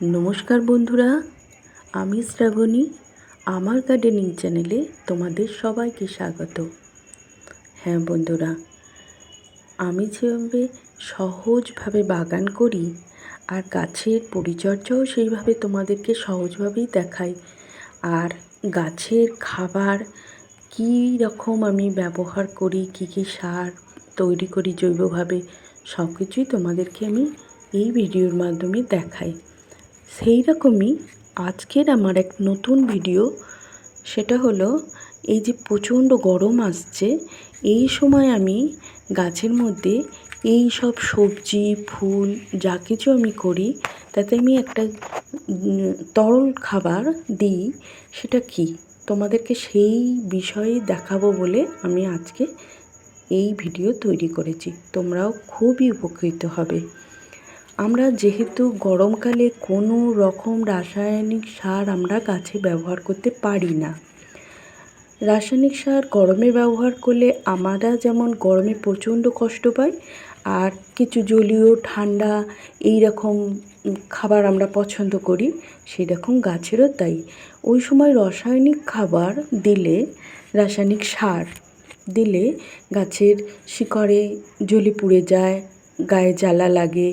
নমস্কার বন্ধুরা, আমি শ্রাবণী, আমার গার্ডেনিং চ্যানেলে তোমাদের সবাইকে স্বাগত। হ্যাঁ বন্ধুরা, আমি যেভাবে সহজভাবে বাগান করি আর গাছের পরিচর্যাও সেইভাবে তোমাদেরকে সহজভাবেই দেখাই, আর গাছের খাবার কী রকম আমি ব্যবহার করি, কী কী সার তৈরি করি জৈবভাবে সব কিছুই তোমাদেরকে আমি এই ভিডিওর মাধ্যমে দেখাই। সেই রকমই আজকের আমার এক নতুন ভিডিও। সেটা হলো, এই যে প্রচণ্ড গরম আসছে, এই সময় আমি গাছের মধ্যে এই সব সবজি, ফুল যা কিছু আমি করি, তাতে আমি একটা তরল খাবার দিই, সেটা কি? তোমাদেরকে সেই বিষয়ে দেখাবো বলে আমি আজকে এই ভিডিও তৈরি করেছি। তোমরাও খুবই উপকৃত হবে। আমরা যেহেতু গরমকালে কোনো রকম রাসায়নিক সার আমরা গাছে ব্যবহার করতে পারি না। রাসায়নিক সার গরমে ব্যবহার করলে আমরা যেমন গরমে প্রচণ্ড কষ্ট পাই, আর কিছু জলীয়, ঠান্ডা এই রকম খাবার আমরা পছন্দ করি, সেই রকম গাছেরও তাই। ওই সময় রাসায়নিক খাবার দিলে, রাসায়নিক সার দিলে গাছের শিকড়ে জ্বলে পুড়ে যায়, গায়ে জ্বালা লাগে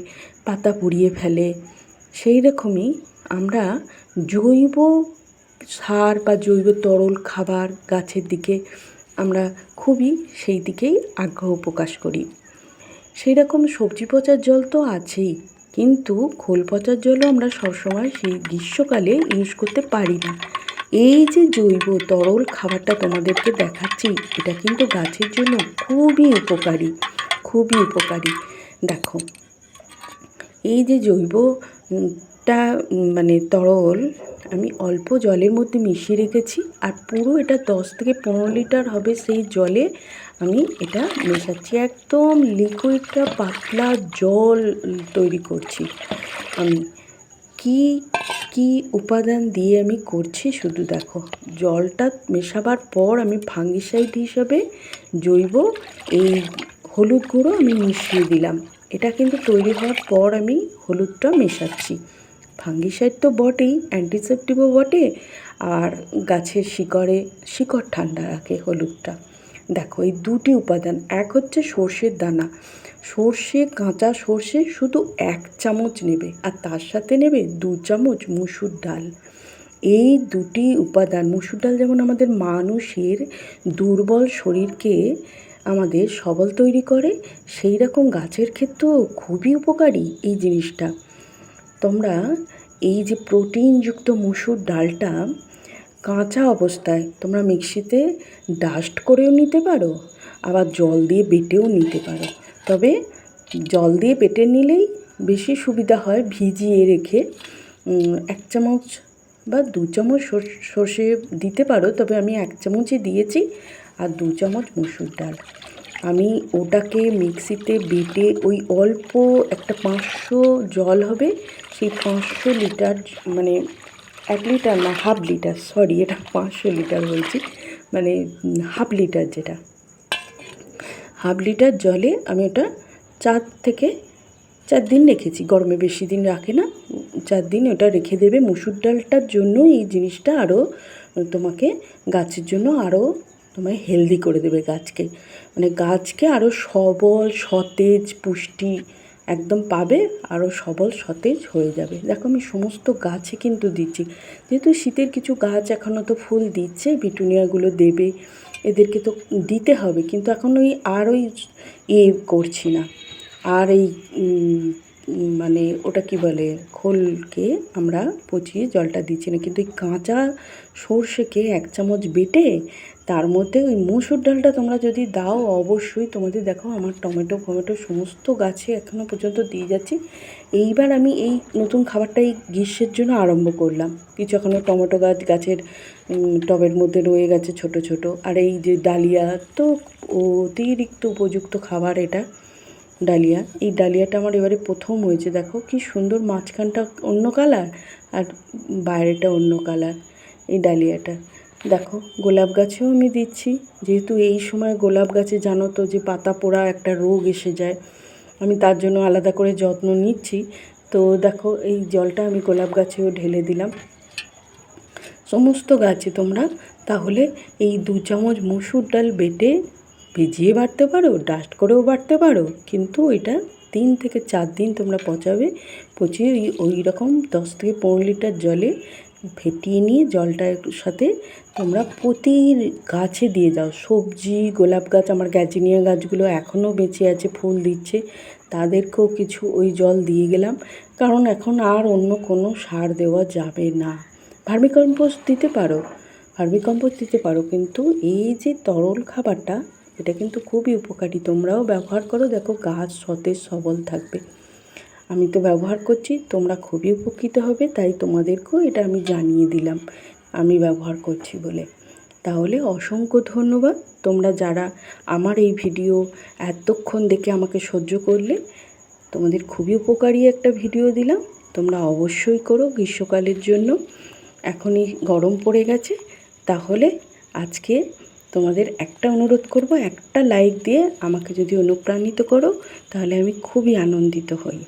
পাতা পুড়িয়ে ফেলে। সেই রকমই আমরা জৈব সার বা জৈব তরল খাবার গাছের দিকে আমরা খুবই সেই দিকেই আগ্রহ প্রকাশ করি। সেই রকম সবজি পচার জল তো আছেই, কিন্তু খোল পচার জলও আমরা সবসময় সেই গ্রীষ্মকালে ইউজ করতে পারি না। এই যে জৈব তরল খাবারটা তোমাদেরকে দেখাচ্ছি, এটা কিন্তু গাছের জন্য খুবই উপকারী খুবই উপকারী। দেখো এই যে জৈবটা মানে তরল আমি অল্প জলের মধ্যে মিশিয়ে রেখেছি আর পুরো এটা দশ থেকে পনেরো লিটার হবে সেই জলে আমি এটা মেশাচ্ছি। একদম লিকুইডটা পাতলা জল তৈরি করছি আমি। কি কি উপাদান দিয়ে আমি করছি শুধু দেখো। জলটা মেশাবার পর আমি ফাঙ্গিসাইড হিসাবে জৈব এই হলুদ গুঁড়ো আমি মিশিয়ে দিলাম। এটা কিন্তু তৈরি হওয়ার পর আমি হলুদটা মেশাচ্ছি। ফাঙ্গিসাইড তো বটেই অ্যান্টিসেপটিভও বটে, আর গাছের শিকড়ে, শিকড় ঠান্ডা রাখে হলুদটা। দেখো, এই দুটি উপাদান, এক হচ্ছে সর্ষের দানা। সর্ষে, কাঁচা সর্ষে শুধু এক চামচ নেবে, আর তার সাথে নেবে দু চামচ মুসুর ডাল। এই দুটি উপাদান, মুসুর ডাল যেমন আমাদের মানুষের দুর্বল শরীরকে আমাদের সবল তৈরি করে, সেই রকম গাছের ক্ষেত্রেও খুবই উপকারী এই জিনিসটা। তোমরা এই যে প্রোটিনযুক্ত মুসুর ডালটা কাঁচা অবস্থায় তোমরা মিক্সিতে ডাস্ট করেও নিতে পারো, আবার জল দিয়ে বেটেও নিতে পারো। তবে জল দিয়ে বেটে নিলেই বেশি সুবিধা হয় ভিজিয়ে রেখে এক চামচ বা দু চামচ সর্ষে দিতে পারো, তবে আমি এক চামচই দিয়েছি। আর দু চামচ মসুর ডাল। আমি ওটাকে মিক্সিতে বেটে ওই অল্প একটা পাঁচশো জল হবে, সেই পাঁচশো লিটার মানে এক লিটার না, হাফ লিটার, সরি, এটা পাঁচশো লিটার বলছি মানে হাফ লিটার যেটা। হাফ লিটার জলে আমি ওটা চার থেকে চার দিন রেখেছি, গরমে বেশি দিন রাখে না, চার দিন ওটা রেখে দেবে। মুসুর ডালটার জন্য এই জিনিসটা আরও তোমাকে গাছের জন্য আরও তোমায় হেলদি করে দেবে গাছকে। মানে গাছকে আরও সবল, সতেজ পুষ্টি একদম পাবে আরও সবল, সতেজ হয়ে যাবে। দেখো আমি সমস্ত গাছে কিন্তু দিচ্ছি। যেহেতু শীতের কিছু গাছ এখনও তো ফুল দিচ্ছে বিটুনিয়াগুলো দেবে, এদেরকে তো দিতে হবে। কিন্তু এখন ওই আর ওই এ করছি না। আর এই মানে ওটা কি বলে, খোলকে আমরা পচিয়ে জলটা দিচ্ছি না। কিন্তু এই কাঁচা সর্ষেকে এক চামচ বেটে তার মধ্যে ওই মুসুর ডালটা তোমরা যদি দাও, অবশ্যই তোমাদের দেখো আমার টমেটো ফমেটো সমস্ত গাছে এখনও পর্যন্ত দিয়ে যাচ্ছি। এইবার আমি এই নতুন খাবারটা এই গ্রীষ্মের জন্য আরম্ভ করলাম। কিছু এখনও টমেটো গাছ, গাছের টবের মধ্যে রয়ে গেছে ছোট ছোট। আর এই যে ডালিয়া, তো অতিরিক্ত উপযুক্ত খাবার এটা ডালিয়া। এই ডালিয়াটা আমার এবারে প্রথম হয়েছে, দেখো কি সুন্দর মাঝখানটা অন্য কালার আর বাইরেটা অন্য কালার এই ডালিয়াটা। দেখো, গোলাপ গাছেও আমি দিচ্ছি। যেহেতু এই সময় গোলাপ গাছে জানো তো যে পাতা পোড়া একটা রোগ এসে যায়, আমি তার জন্য আলাদা করে যত্ন নিচ্ছি। তো দেখো, এই জলটা আমি গোলাপ গাছেও ঢেলে দিলাম। সমস্ত গাছে তোমরা তাহলে এই দু চামচ মুসুর ডাল বেটে ভিজিয়ে বাড়তে পারো ডাস্ট করেও বাড়তে পারো। কিন্তু এটা তিন থেকে চার দিন তোমরা পচাবে, পচিয়ে ওই রকম দশ থেকে পনেরো লিটার জলে ফেটিয়ে নিয়ে জলটার সাথে তোমরা প্রতি গাছে দিয়ে যাও। সবজি, গোলাপ গাছ, আমার গ্যাজিনিয়া গাছগুলো এখনও বেঁচে আছে, ফুল দিচ্ছে, তাদেরকেও কিছু ওই জল দিয়ে গেলাম। কারণ এখন আর অন্য কোনো সার দেওয়া যাবে না। ভার্মিকম্পোস্ট দিতে পারো, ভার্মিকম্পোস্ট দিতে পারো, কিন্তু এই যে তরল খাবারটা, এটা কিন্তু খুবই উপকারী। তোমরাও ব্যবহার করো, দেখো গাছ সতেজ সবল থাকবে। আমি তো ব্যবহার করছি, তোমরা খুবই উপকৃত হবে, তাই তোমাদেরকেও এটা আমি জানিয়ে দিলাম, আমি ব্যবহার করছি বলে। তাহলে অসংখ্য ধন্যবাদ, তোমরা যারা আমার এই ভিডিও এতক্ষণ দেখে আমাকে সহ্য করলে, তোমাদের খুবই উপকারী একটা ভিডিও দিলাম, তোমরা অবশ্যই করো গ্রীষ্মকালের জন্য, এখনই গরম পড়ে গেছে, তাহলে আজকে তোমাদের একটা অনুরোধ করব, একটা লাইক দিয়ে আমাকে যদি অনুপ্রাণিত করো, তাহলে আমি খুবই আনন্দিত হই।